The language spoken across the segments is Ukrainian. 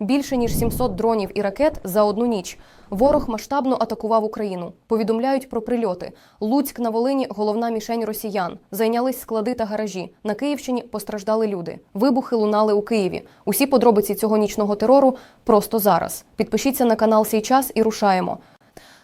Більше ніж 700 дронів і ракет за одну ніч. Ворог масштабно атакував Україну. Повідомляють про прильоти. Луцьк на Волині головна мішень росіян. Зайнялись склади та гаражі. На Київщині постраждали люди. Вибухи лунали у Києві. Усі подробиці цього нічного терору просто зараз. Підпишіться на канал «Сей час» і рушаємо.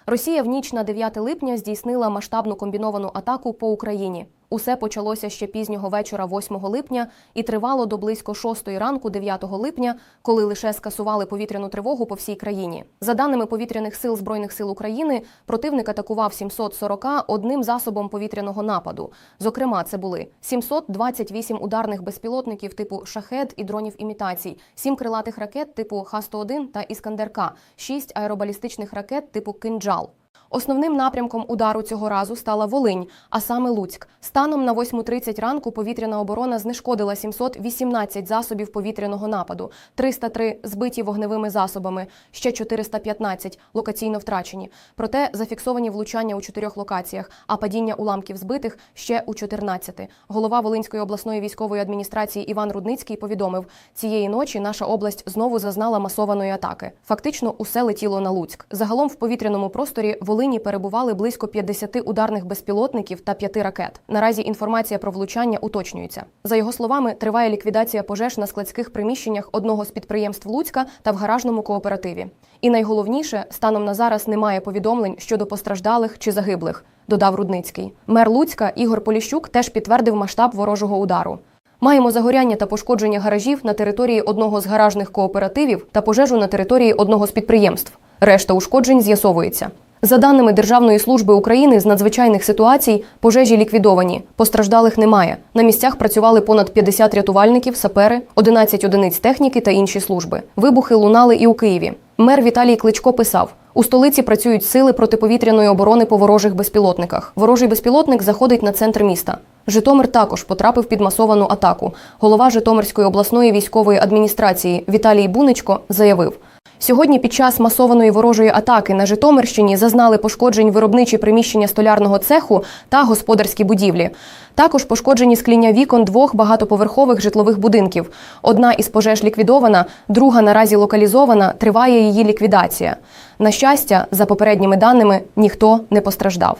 Росія в ніч на 9 липня здійснила масштабну комбіновану атаку по Україні. Усе почалося ще пізнього вечора 8 липня і тривало до близько 6 ранку 9 липня, коли лише скасували повітряну тривогу по всій країні. За даними повітряних сил збройних сил України, противник атакував 740 одним засобом повітряного нападу. Зокрема, це були 728 ударних безпілотників типу шахед і дронів імітацій, 7 крилатих ракет типу Х-101 та Іскандер-К, 6 аеробалістичних ракет типу Кинджал. Основним напрямком удару цього разу стала Волинь, а саме Луцьк. Станом на 8.30 ранку повітряна оборона знешкодила 718 засобів повітряного нападу, 303 збиті вогневими засобами, ще 415 локаційно втрачені. Проте зафіксовані влучання у чотирьох локаціях, а падіння уламків збитих ще у 14. Голова Волинської обласної військової адміністрації Іван Рудницький повідомив, цієї ночі наша область знову зазнала масованої атаки. Фактично, усе летіло на Луцьк. Загалом в повітряному просторі Волині перебували близько 50 ударних безпілотників та 5 ракет. Наразі інформація про влучання уточнюється. За його словами, триває ліквідація пожеж на складських приміщеннях одного з підприємств Луцька та в гаражному кооперативі. І найголовніше, станом на зараз немає повідомлень щодо постраждалих чи загиблих, додав Рудницький. Мер Луцька Ігор Поліщук теж підтвердив масштаб ворожого удару. Маємо загоряння та пошкодження гаражів на території одного з гаражних кооперативів та пожежу на території одного з підприємств. Решта ушкоджень з'ясовується. За даними Державної служби України з надзвичайних ситуацій, пожежі ліквідовані, постраждалих немає. На місцях працювали понад 50 рятувальників, сапери, 11 одиниць техніки та інші служби. Вибухи лунали і у Києві. Мер Віталій Кличко писав: у столиці працюють сили протиповітряної оборони по ворожих безпілотниках. Ворожий безпілотник заходить на центр міста. Житомир також потрапив під масовану атаку. Голова Житомирської обласної військової адміністрації Віталій Буничко заявив. Сьогодні під час масованої ворожої атаки на Житомирщині зазнали пошкоджень виробничі приміщення столярного цеху та господарські будівлі. Також пошкоджені скління вікон двох багатоповерхових житлових будинків. Одна із пожеж ліквідована, друга наразі локалізована, триває її ліквідація. На щастя, за попередніми даними, ніхто не постраждав.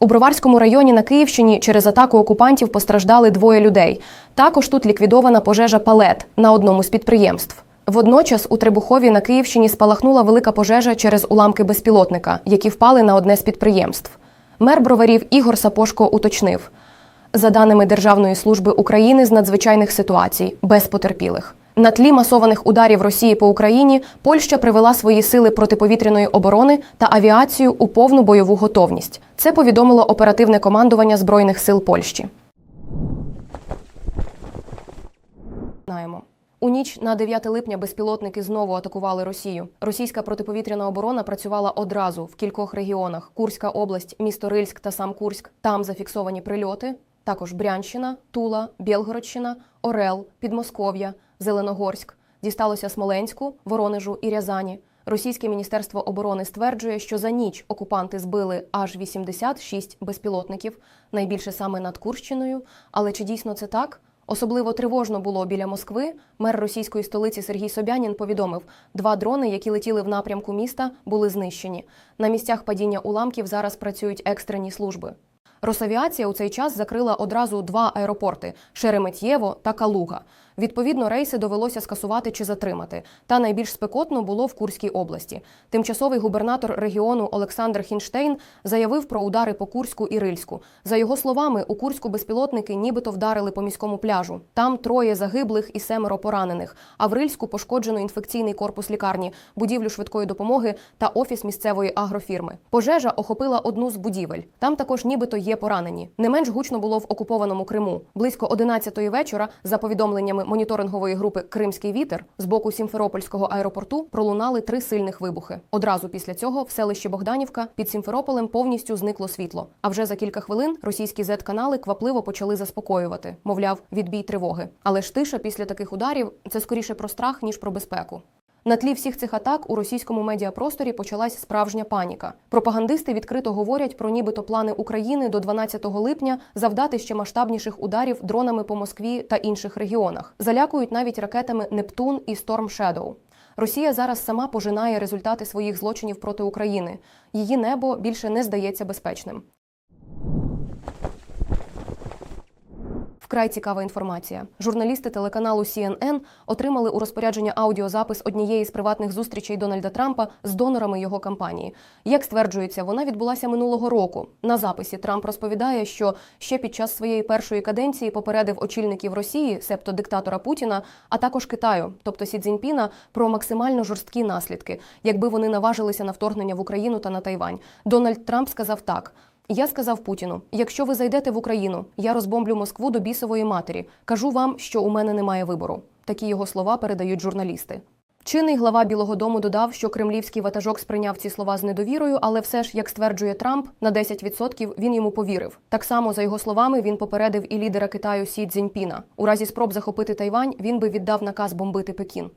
У Броварському районі на Київщині через атаку окупантів постраждали двоє людей. Також тут ліквідована пожежа палет на одному з підприємств. Водночас у Требухові на Київщині спалахнула велика пожежа через уламки безпілотника, які впали на одне з підприємств. Мер броварів Ігор Сапошко уточнив: за даними Державної служби України з надзвичайних ситуацій, без потерпілих. На тлі масованих ударів Росії по Україні Польща привела свої сили протиповітряної оборони та авіацію у повну бойову готовність. Це повідомило оперативне командування Збройних сил Польщі. Знаємо. У ніч на 9 липня безпілотники знову атакували Росію. Російська протиповітряна оборона працювала одразу в кількох регіонах: Курська область, місто Рильськ та сам Курськ. Там зафіксовані прильоти. Також Брянщина, Тула, Білгородщина, Орел, Підмосков'я, Зеленогорськ. Дісталося Смоленську, Воронежу і Рязані. Російське міністерство оборони стверджує, що за ніч окупанти збили аж 86 безпілотників, найбільше саме над Курщиною. Але чи дійсно це так? Особливо тривожно було біля Москви. Мер російської столиці Сергій Собянін повідомив, два дрони, які летіли в напрямку міста, були знищені. На місцях падіння уламків зараз працюють екстрені служби. Росавіація у цей час закрила одразу два аеропорти Шереметьєво та Калуга. Відповідно, рейси довелося скасувати чи затримати. Та найбільш спекотно було в Курській області. Тимчасовий губернатор регіону Олександр Хінштейн заявив про удари по Курську і Рильську. За його словами, у Курську безпілотники нібито вдарили по міському пляжу. Там троє загиблих і семеро поранених. А в Рильську пошкоджено інфекційний корпус лікарні, будівлю швидкої допомоги та офіс місцевої агрофірми. Пожежа охопила одну з будівель. Там також нібито є поранені. Не менш гучно було в окупованому Криму. Близько 11-ї вечора, за повідомленнями моніторингової групи Кримський вітер з боку Сімферопольського аеропорту пролунали три сильних вибухи. Одразу після цього в селищі Богданівка під Сімферополем повністю зникло світло. А вже за кілька хвилин російські зет-канали квапливо почали заспокоювати, мовляв, відбій тривоги. Але ж тиша після таких ударів це скоріше про страх ніж про безпеку. На тлі всіх цих атак у російському медіапросторі почалась справжня паніка. Пропагандисти відкрито говорять про нібито плани України до 12 липня завдати ще масштабніших ударів дронами по Москві та інших регіонах. Залякують навіть ракетами Нептун і Storm Shadow. Росія зараз сама пожинає результати своїх злочинів проти України. Її небо більше не здається безпечним. Вкрай цікава інформація. Журналісти телеканалу CNN отримали у розпорядження аудіозапис однієї з приватних зустрічей Дональда Трампа з донорами його кампанії. Як стверджується, вона відбулася минулого року. На записі Трамп розповідає, що ще під час своєї першої каденції попередив очільників Росії, себто диктатора Путіна, а також Китаю, тобто Сі Цзіньпіна, про максимально жорсткі наслідки, якби вони наважилися на вторгнення в Україну та на Тайвань. Дональд Трамп сказав так. Я сказав Путіну: якщо ви зайдете в Україну, я розбомблю Москву до бісової матері. Кажу вам, що у мене немає вибору. Такі його слова передають журналісти. Чинний глава Білого Дому додав, що кремлівський ватажок сприйняв ці слова з недовірою, але все ж, як стверджує Трамп, на 10% він йому повірив. Так само, за його словами, він попередив і лідера Китаю Сі Цзіньпіна. У разі спроб захопити Тайвань він би віддав наказ бомбити Пекін.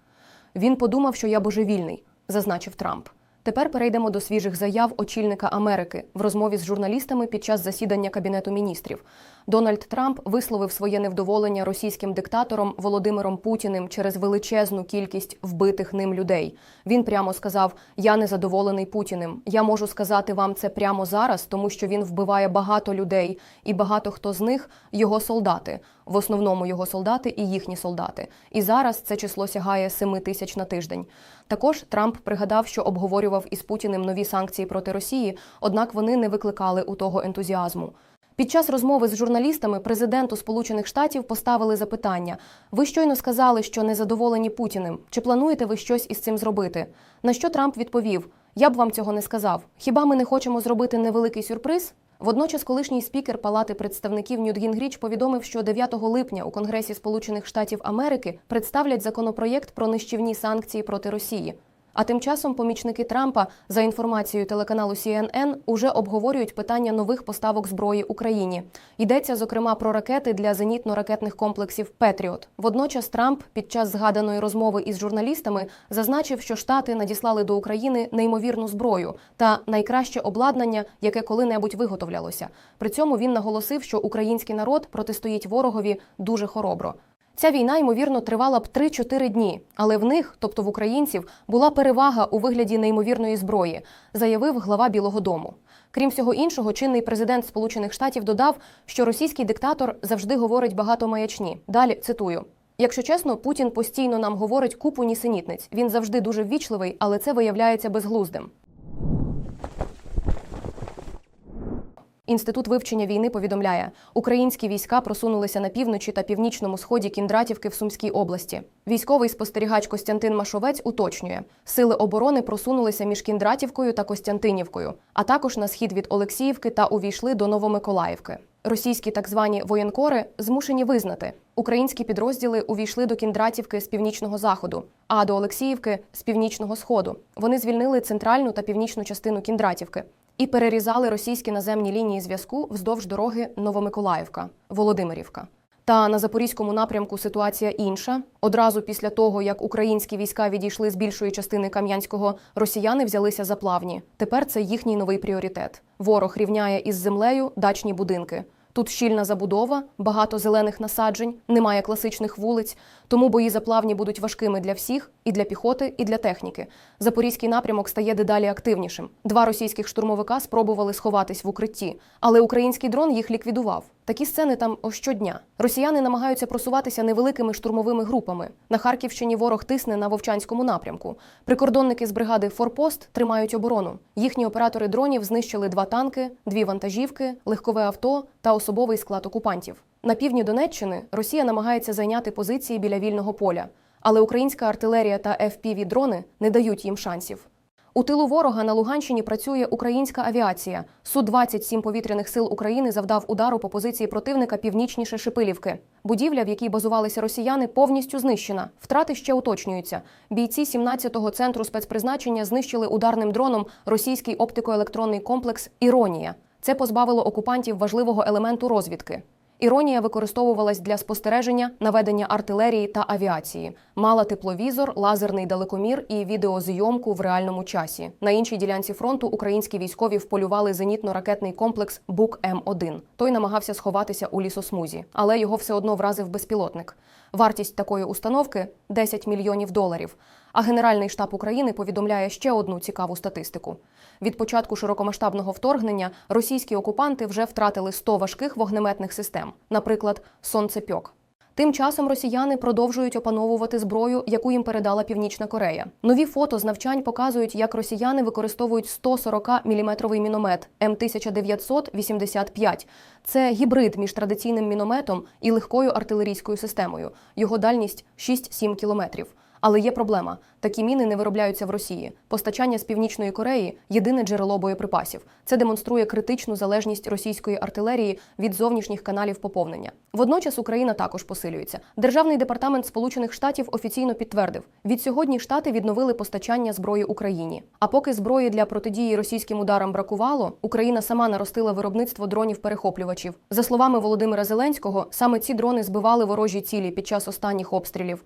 Він подумав, що я божевільний, зазначив Трамп. Тепер перейдемо до свіжих заяв очільника Америки в розмові з журналістами під час засідання кабінету міністрів. Дональд Трамп висловив своє невдоволення російським диктатором Володимиром Путіним через величезну кількість вбитих ним людей. Він прямо сказав: Я не задоволений Путіним. Я можу сказати вам це прямо зараз, тому що він вбиває багато людей, і багато хто з них його солдати, в основному його солдати і їхні солдати. І зараз це число сягає 7 тисяч на тиждень. Також Трамп пригадав, що обговорював із Путіним нові санкції проти Росії, однак вони не викликали у того ентузіазму. Під час розмови з журналістами президенту Сполучених Штатів поставили запитання: ви щойно сказали, що не задоволені Путіним. Чи плануєте ви щось із цим зробити? На що Трамп відповів: Я б вам цього не сказав. Хіба ми не хочемо зробити невеликий сюрприз? Водночас, колишній спікер Палати представників Ньют Гінгріч повідомив, що 9 липня у Конгресі Сполучених Штатів Америки представлять законопроєкт про нищівні санкції проти Росії. А тим часом помічники Трампа, за інформацією телеканалу CNN, уже обговорюють питання нових поставок зброї Україні. Йдеться зокрема про ракети для зенітно-ракетних комплексів Петріот. Водночас Трамп під час згаданої розмови із журналістами зазначив, що Штати надіслали до України неймовірну зброю та найкраще обладнання, яке коли-небудь виготовлялося. При цьому він наголосив, що український народ протистоїть ворогові дуже хоробро. Ця війна, ймовірно, тривала б 3-4 дні, але в них, тобто в українців, була перевага у вигляді неймовірної зброї, заявив глава Білого Дому. Крім всього іншого, чинний президент Сполучених Штатів додав, що російський диктатор завжди говорить багато маячні. Далі цитую. Якщо чесно, Путін постійно нам говорить купу нісенітниць. Він завжди дуже ввічливий, але це виявляється безглуздим. Інститут вивчення війни повідомляє, українські війська просунулися на півночі та північному сході Кіндратівки в Сумській області. Військовий спостерігач Костянтин Машовець уточнює, сили оборони просунулися між Кіндратівкою та Костянтинівкою, а також на схід від Олексіївки та увійшли до Новомиколаївки. Російські так звані воєнкори змушені визнати, українські підрозділи увійшли до Кіндратівки з північного заходу, а до Олексіївки з північного сходу. Вони звільнили центральну та північну частину Кіндратівки і перерізали російські наземні лінії зв'язку вздовж дороги Новомиколаївка, Володимирівка. Та на запорізькому напрямку ситуація інша. Одразу після того, як українські війська відійшли з більшої частини Кам'янського, росіяни взялися за плавні. Тепер це їхній новий пріоритет. Ворог рівняє із землею дачні будинки. Тут щільна забудова, багато зелених насаджень, немає класичних вулиць, тому бої за плавні будуть важкими для всіх і для піхоти, і для техніки. Запорізький напрямок стає дедалі активнішим. Два російських штурмовика спробували сховатись в укритті, але український дрон їх ліквідував. Такі сцени там щодня. Росіяни намагаються просуватися невеликими штурмовими групами. На Харківщині ворог тисне на Вовчанському напрямку. Прикордонники з бригади Форпост тримають оборону. Їхні оператори дронів знищили два танки, дві вантажівки, легкове авто та особовий склад окупантів. На півдні Донеччини Росія намагається зайняти позиції біля вільного поля, але українська артилерія та fpv дрони не дають їм шансів. У тилу ворога на Луганщині працює українська авіація. су 27 повітряних сил України завдав удару по позиції противника північніше Шипилівки. Будівля, в якій базувалися росіяни, повністю знищена. Втрати ще уточнюються. Бійці 17-го центру спецпризначення знищили ударним дроном російський оптико-електронний комплекс Іронія. Це позбавило окупантів важливого елементу розвідки. Іронія використовувалась для спостереження, наведення артилерії та авіації. Мала тепловізор, лазерний далекомір і відеозйомку в реальному часі. На іншій ділянці фронту українські військові вполювали зенітно-ракетний комплекс Бук М1. Той намагався сховатися у лісосмузі, але його все одно вразив безпілотник. Вартість такої установки 10 мільйонів доларів. А Генеральний штаб України повідомляє ще одну цікаву статистику. Від початку широкомасштабного вторгнення російські окупанти вже втратили 100 важких вогнеметних систем, наприклад, сонцепьок. Тим часом росіяни продовжують опановувати зброю, яку їм передала Північна Корея. Нові фото з навчань показують, як росіяни використовують 140 міліметровий міномет М1985. Це гібрид між традиційним мінометом і легкою артилерійською системою. Його дальність 6-7 кілометрів. Але є проблема: такі міни не виробляються в Росії. Постачання з північної Кореї єдине джерело боєприпасів. Це демонструє критичну залежність російської артилерії від зовнішніх каналів поповнення. Водночас Україна також посилюється. Державний департамент Сполучених Штатів офіційно підтвердив: від сьогодні штати відновили постачання зброї Україні. А поки зброї для протидії російським ударам бракувало, Україна сама наростила виробництво дронів-перехоплювачів. За словами Володимира Зеленського, саме ці дрони збивали ворожі цілі під час останніх обстрілів.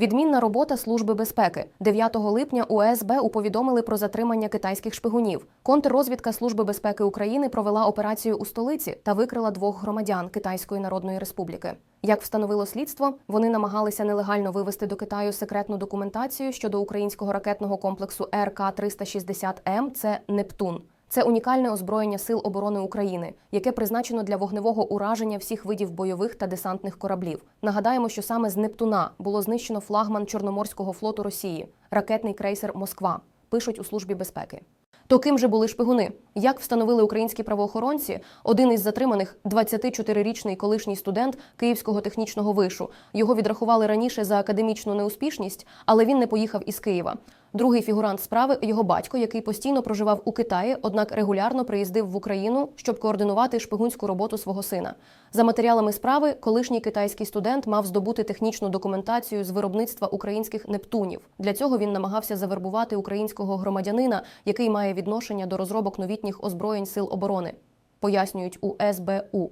Відмінна робота Служби безпеки 9 липня УСБ уповідомили про затримання китайських шпигунів. Контррозвідка Служби безпеки України провела операцію у столиці та викрила двох громадян Китайської Народної Республіки. Як встановило слідство, вони намагалися нелегально вивести до Китаю секретну документацію щодо українського ракетного комплексу РК 360 М. Це Нептун. Це унікальне озброєння Сил оборони України, яке призначено для вогневого ураження всіх видів бойових та десантних кораблів. Нагадаємо, що саме з Нептуна було знищено флагман Чорноморського флоту Росії, ракетний крейсер Москва. Пишуть у службі безпеки. То ким же були шпигуни? Як встановили українські правоохоронці, один із затриманих 24-річний колишній студент Київського технічного вишу. Його відрахували раніше за академічну неуспішність, але він не поїхав із Києва. Другий фігурант справи його батько, який постійно проживав у Китаї, однак регулярно приїздив в Україну, щоб координувати шпигунську роботу свого сина. За матеріалами справи, колишній китайський студент мав здобути технічну документацію з виробництва українських нептунів. Для цього він намагався завербувати українського громадянина, який має відношення до розробок новітніх озброєнь сил оборони. Пояснюють у СБУ.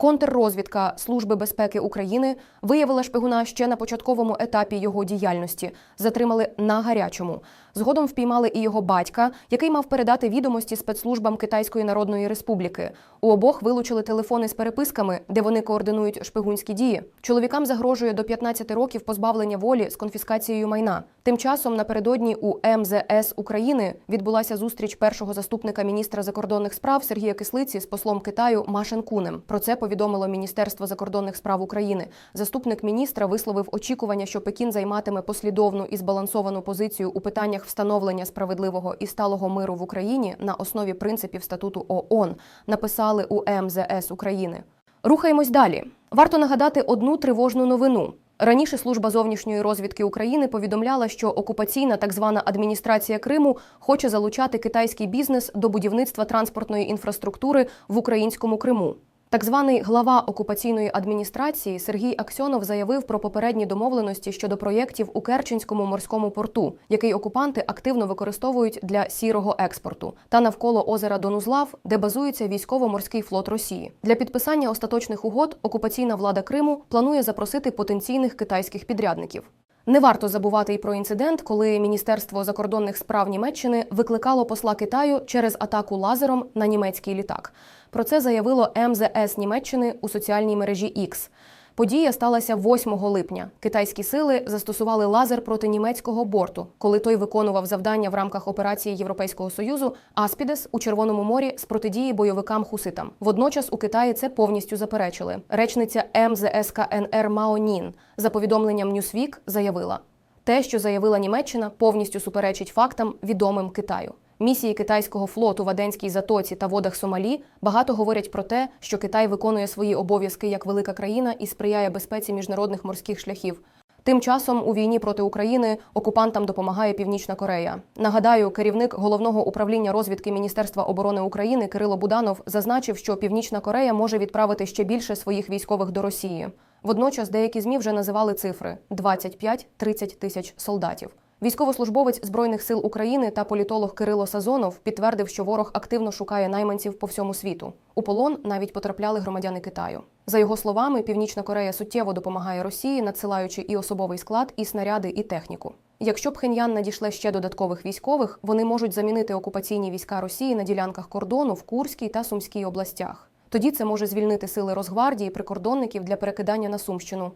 Контррозвідка Служби безпеки України виявила шпигуна ще на початковому етапі його діяльності. Затримали на гарячому. Згодом впіймали і його батька, який мав передати відомості спецслужбам Китайської Народної Республіки. У обох вилучили телефони з переписками, де вони координують шпигунські дії. Чоловікам загрожує до 15 років позбавлення волі з конфіскацією майна. Тим часом напередодні у МЗС України відбулася зустріч першого заступника міністра закордонних справ Сергія Кислиці з послом Китаю Машен Кунем. Про це повідомило Міністерство закордонних справ України. Заступник міністра висловив очікування, що Пекін займатиме послідовну і збалансовану позицію у питаннях встановлення справедливого і сталого миру в Україні на основі принципів статуту ООН. Написали у МЗС України. Рухаємось далі. Варто нагадати одну тривожну новину. Раніше служба зовнішньої розвідки України повідомляла, що окупаційна так звана адміністрація Криму хоче залучати китайський бізнес до будівництва транспортної інфраструктури в українському Криму. Так званий глава окупаційної адміністрації Сергій Аксьонов заявив про попередні домовленості щодо проєктів у Керченському морському порту, який окупанти активно використовують для сірого експорту, та навколо озера Донузлав, де базується військово-морський флот Росії. Для підписання остаточних угод окупаційна влада Криму планує запросити потенційних китайських підрядників. Не варто забувати і про інцидент, коли Міністерство закордонних справ Німеччини викликало посла Китаю через атаку лазером на німецький літак. Про це заявило МЗС Німеччини у соціальній мережі X. Подія сталася 8 липня. Китайські сили застосували лазер проти німецького борту, коли той виконував завдання в рамках операції Європейського союзу Аспідес у Червоному морі з протидії бойовикам хуситам. Водночас у Китаї це повністю заперечили. Речниця МЗС КНР Мао Нін за повідомленням Newsweek заявила: те, що заявила Німеччина, повністю суперечить фактам, відомим Китаю. Місії китайського флоту в Аденській затоці та водах Сомалі багато говорять про те, що Китай виконує свої обов'язки як велика країна і сприяє безпеці міжнародних морських шляхів. Тим часом у війні проти України окупантам допомагає Північна Корея. Нагадаю, керівник головного управління розвідки Міністерства оборони України Кирило Буданов зазначив, що Північна Корея може відправити ще більше своїх військових до Росії. Водночас деякі змі вже називали цифри: 25-30 тисяч солдатів. Військовослужбовець збройних сил України та політолог Кирило Сазонов підтвердив, що ворог активно шукає найманців по всьому світу. У полон навіть потрапляли громадяни Китаю. За його словами, Північна Корея суттєво допомагає Росії, надсилаючи і особовий склад, і снаряди, і техніку. Якщо Пхеньян надішле ще додаткових військових, вони можуть замінити окупаційні війська Росії на ділянках кордону в Курській та Сумській областях. Тоді це може звільнити сили Росгвардії, прикордонників для перекидання на Сумщину.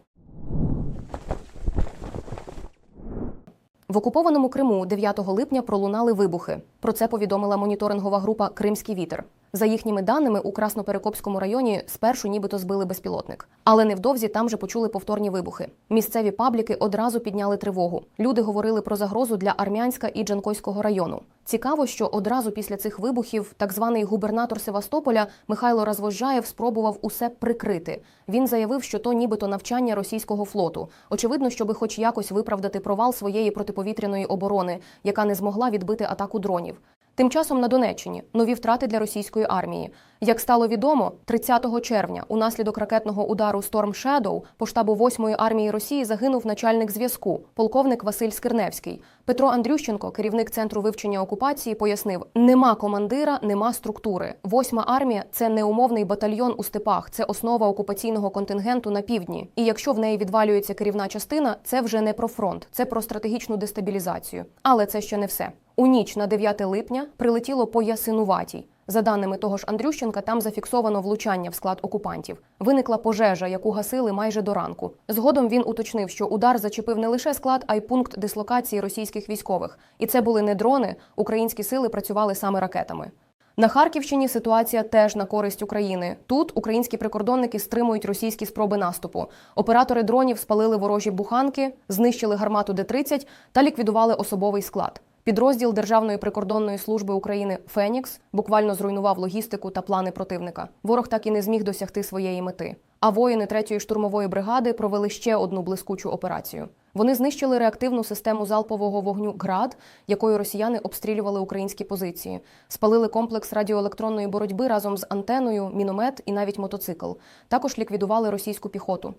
В окупованому Криму 9 липня пролунали вибухи. Про це повідомила моніторингова група Кримський вітер. За їхніми даними, у Красноперекопському районі спершу нібито збили безпілотник, але невдовзі там же почули повторні вибухи. Місцеві пабліки одразу підняли тривогу. Люди говорили про загрозу для Армянська і Джанкойського району. Цікаво, що одразу після цих вибухів так званий губернатор Севастополя Михайло Розвожаєв спробував усе прикрити. Він заявив, що то нібито навчання російського флоту. Очевидно, щоби хоч якось виправдати провал своєї протиповітряної оборони, яка не змогла відбити атаку дронів. Тим часом на Донеччині нові втрати для російської армії. Як стало відомо, 30 червня унаслідок ракетного удару Storm Shadow по штабу 8-ї армії Росії загинув начальник зв'язку, полковник Василь Скирневський. Петро Андрющенко, керівник центру вивчення окупації, пояснив: нема командира, нема структури. Восьма армія це неумовний батальйон у степах, це основа окупаційного контингенту на півдні. І якщо в неї відвалюється керівна частина, це вже не про фронт, це про стратегічну дестабілізацію. Але це ще не все. У ніч на 9 липня прилетіло по Ясинуватій. За даними того ж Андрющенка, там зафіксовано влучання в склад окупантів. Виникла пожежа, яку гасили майже до ранку. Згодом він уточнив, що удар зачепив не лише склад, а й пункт дислокації російських військових. І це були не дрони. Українські сили працювали саме ракетами. На Харківщині ситуація теж на користь України. Тут українські прикордонники стримують російські спроби наступу. Оператори дронів спалили ворожі буханки, знищили гармату Д-30 та ліквідували особовий склад. Підрозділ Державної прикордонної служби України Фенікс буквально зруйнував логістику та плани противника. Ворог так і не зміг досягти своєї мети. А воїни 3-ї штурмової бригади провели ще одну блискучу операцію. Вони знищили реактивну систему залпового вогню ГРАД, якою росіяни обстрілювали українські позиції, спалили комплекс радіоелектронної боротьби разом з антеною, міномет і навіть мотоцикл. Також ліквідували російську піхоту.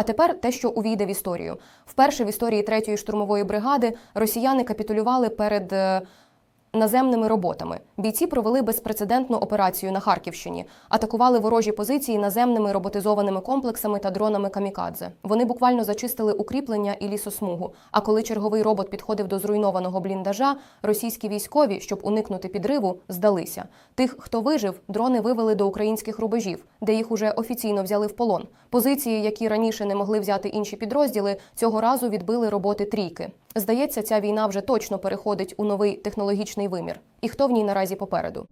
А тепер те, що увійде в історію. Вперше в історії третьої штурмової бригади росіяни капітулювали перед е, наземними роботами. Бійці провели безпрецедентну операцію на Харківщині, атакували ворожі позиції наземними роботизованими комплексами та дронами камікадзе. Вони буквально зачистили укріплення і лісосмугу. А коли черговий робот підходив до зруйнованого бліндажа, російські військові, щоб уникнути підриву, здалися. Тих, хто вижив, дрони вивели до українських рубежів, де їх уже офіційно взяли в полон. Позиції, які раніше не могли взяти інші підрозділи, цього разу відбили роботи трійки. Здається, ця війна вже точно переходить у новий технологічний вимір. І хто в ній наразі попереду?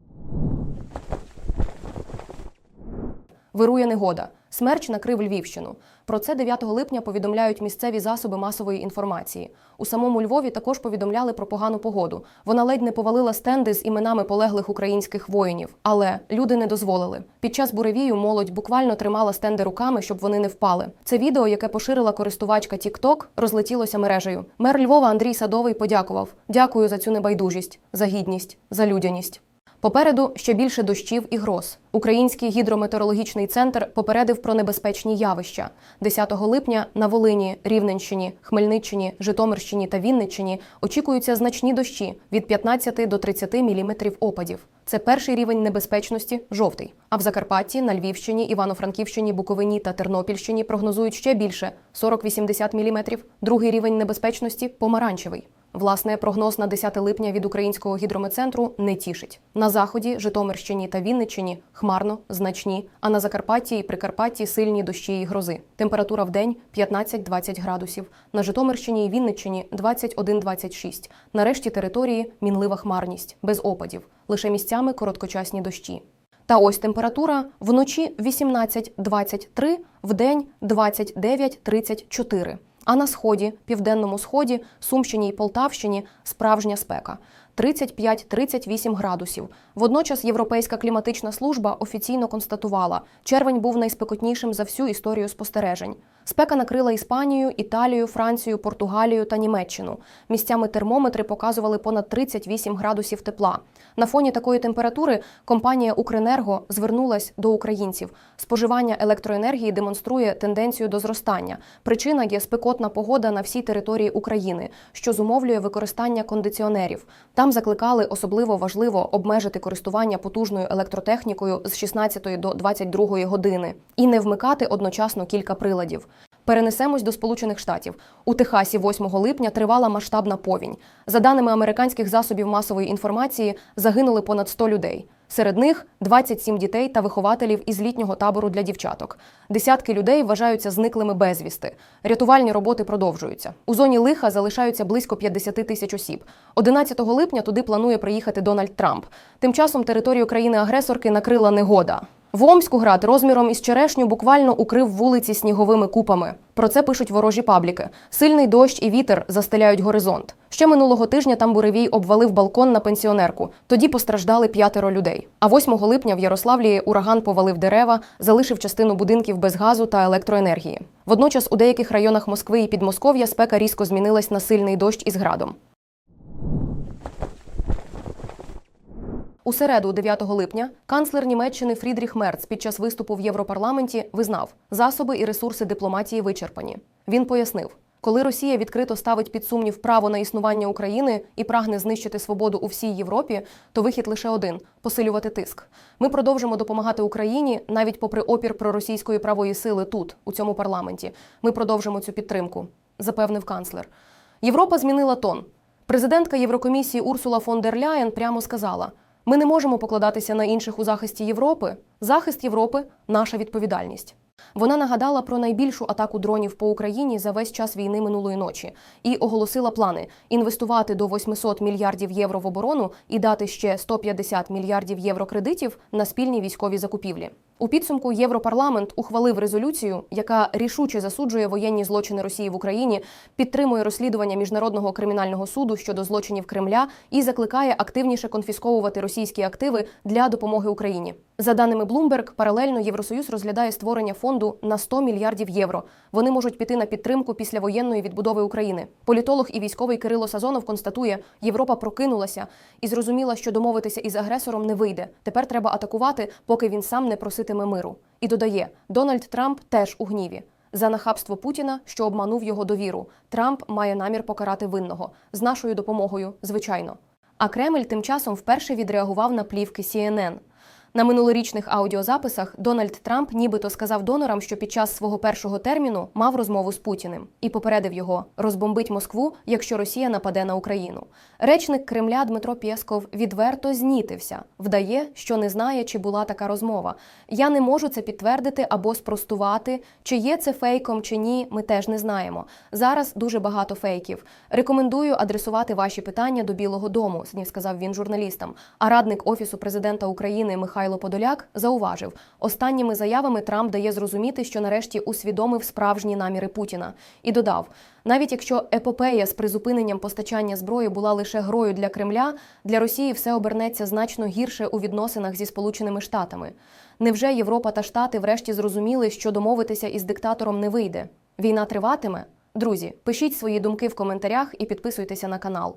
Вирує негода. Смерч накрив Львівщину. Про це 9 липня повідомляють місцеві засоби масової інформації. У самому Львові також повідомляли про погану погоду. Вона ледь не повалила стенди з іменами полеглих українських воїнів. Але люди не дозволили. Під час буревію молодь буквально тримала стенди руками, щоб вони не впали. Це відео, яке поширила користувачка TikTok, розлетілося мережею. Мер Львова Андрій Садовий подякував: Дякую за цю небайдужість, за гідність, за людяність. Попереду ще більше дощів і гроз. Український гідрометеорологічний центр попередив про небезпечні явища. 10 липня на Волині, Рівненщині, Хмельниччині, Житомирщині та Вінниччині очікуються значні дощі від 15 до 30 мм опадів. Це перший рівень небезпечності жовтий. А в Закарпатті, на Львівщині, Івано-Франківщині, Буковині та Тернопільщині прогнозують ще більше 40-80 мм. Другий рівень небезпечності помаранчевий. Власне, прогноз на 10 липня від українського гідрометцентру не тішить. На заході, Житомирщині та Вінниччині хмарно, значні, а на Закарпатті і Прикарпатті сильні дощі і грози. Температура в день 15-20 градусів. На Житомирщині і Вінниччині 21-26. На решті території мінлива хмарність, без опадів, лише місцями короткочасні дощі. Та ось температура вночі 18-23, вдень 29-34. А на сході, південному сході, Сумщині і Полтавщині справжня спека 35-38 градусів. Водночас Європейська кліматична служба офіційно констатувала, червень був найспекотнішим за всю історію спостережень. Спека накрила Іспанію, Італію, Францію, Португалію та Німеччину. Місцями термометри показували понад 38 градусів тепла. На фоні такої температури компанія Укренерго звернулась до українців. Споживання електроенергії демонструє тенденцію до зростання. Причина є спекотна погода на всій території України, що зумовлює використання кондиціонерів. Там закликали особливо важливо обмежити користування потужною електротехнікою з 16 до 22 години і не вмикати одночасно кілька приладів. Перенесемось до Сполучених Штатів. У Техасі 8 липня тривала масштабна повінь. За даними американських засобів масової інформації, загинули понад 100 людей. Серед них 27 дітей та вихователів із літнього табору для дівчаток. Десятки людей вважаються зниклими безвісти. Рятувальні роботи продовжуються. У зоні лиха залишаються близько 50 тисяч осіб. 11 липня туди планує приїхати Дональд Трамп. Тим часом територію країни-агресорки накрила негода. В Омську град розміром із черешню буквально укрив вулиці сніговими купами. Про це пишуть ворожі пабліки. Сильний дощ і вітер застеляють горизонт. Ще минулого тижня там буревій обвалив балкон на пенсіонерку. Тоді постраждали п'ятеро людей. А 8 липня в Ярославлі ураган повалив дерева, залишив частину будинків без газу та електроенергії. Водночас у деяких районах Москви і Підмосков'я спека різко змінилась на сильний дощ із градом. У середу, 9 липня, канцлер Німеччини Фрідріх Мерц під час виступу в Європарламенті визнав, засоби і ресурси дипломатії вичерпані. Він пояснив, коли Росія відкрито ставить під сумнів право на існування України і прагне знищити свободу у всій Європі, то вихід лише один посилювати тиск. Ми продовжимо допомагати Україні навіть попри опір проросійської правої сили тут, у цьому парламенті. Ми продовжимо цю підтримку, запевнив канцлер. Європа змінила тон. Президентка Єврокомісії Урсула фон дер Ляєн прямо сказала: ми не можемо покладатися на інших у захисті Європи. Захист Європи наша відповідальність. Вона нагадала про найбільшу атаку дронів по Україні за весь час війни минулої ночі і оголосила плани інвестувати до 800 мільярдів євро в оборону і дати ще 150 мільярдів євро кредитів на спільні військові закупівлі. У підсумку Європарламент ухвалив резолюцію, яка рішуче засуджує воєнні злочини Росії в Україні, підтримує розслідування міжнародного кримінального суду щодо злочинів Кремля і закликає активніше конфісковувати російські активи для допомоги Україні. За даними Bloomberg, паралельно Євросоюз розглядає створення фонду на 100 мільярдів євро. Вони можуть піти на підтримку після воєнної відбудови України. Політолог і військовий Кирило Сазонов констатує, Європа прокинулася і зрозуміла, що домовитися із агресором не вийде. Тепер треба атакувати, поки він сам не проситиме миру. І додає: Дональд Трамп теж у гніві. За нахабство Путіна, що обманув його довіру, Трамп має намір покарати винного з нашою допомогою, звичайно. А Кремль тим часом вперше відреагував на плівки CNN. На минулорічних аудіозаписах Дональд Трамп нібито сказав донорам, що під час свого першого терміну мав розмову з Путіним і попередив його розбомбить Москву, якщо Росія нападе на Україну. Речник Кремля Дмитро Пєсков відверто знітився, вдає, що не знає, чи була така розмова. Я не можу це підтвердити або спростувати. Чи є це фейком чи ні, ми теж не знаємо. Зараз дуже багато фейків. Рекомендую адресувати ваші питання до Білого Дому, сказав він журналістам. А радник офісу президента України Михайло Подоляк зауважив, останніми заявами Трамп дає зрозуміти, що нарешті усвідомив справжні наміри Путіна, і додав: навіть якщо епопея з призупиненням постачання зброї була лише грою для Кремля, для Росії все обернеться значно гірше у відносинах зі Сполученими Штатами. Невже Європа та Штати врешті зрозуміли, що домовитися із диктатором не вийде? Війна триватиме? Друзі, пишіть свої думки в коментарях і підписуйтеся на канал.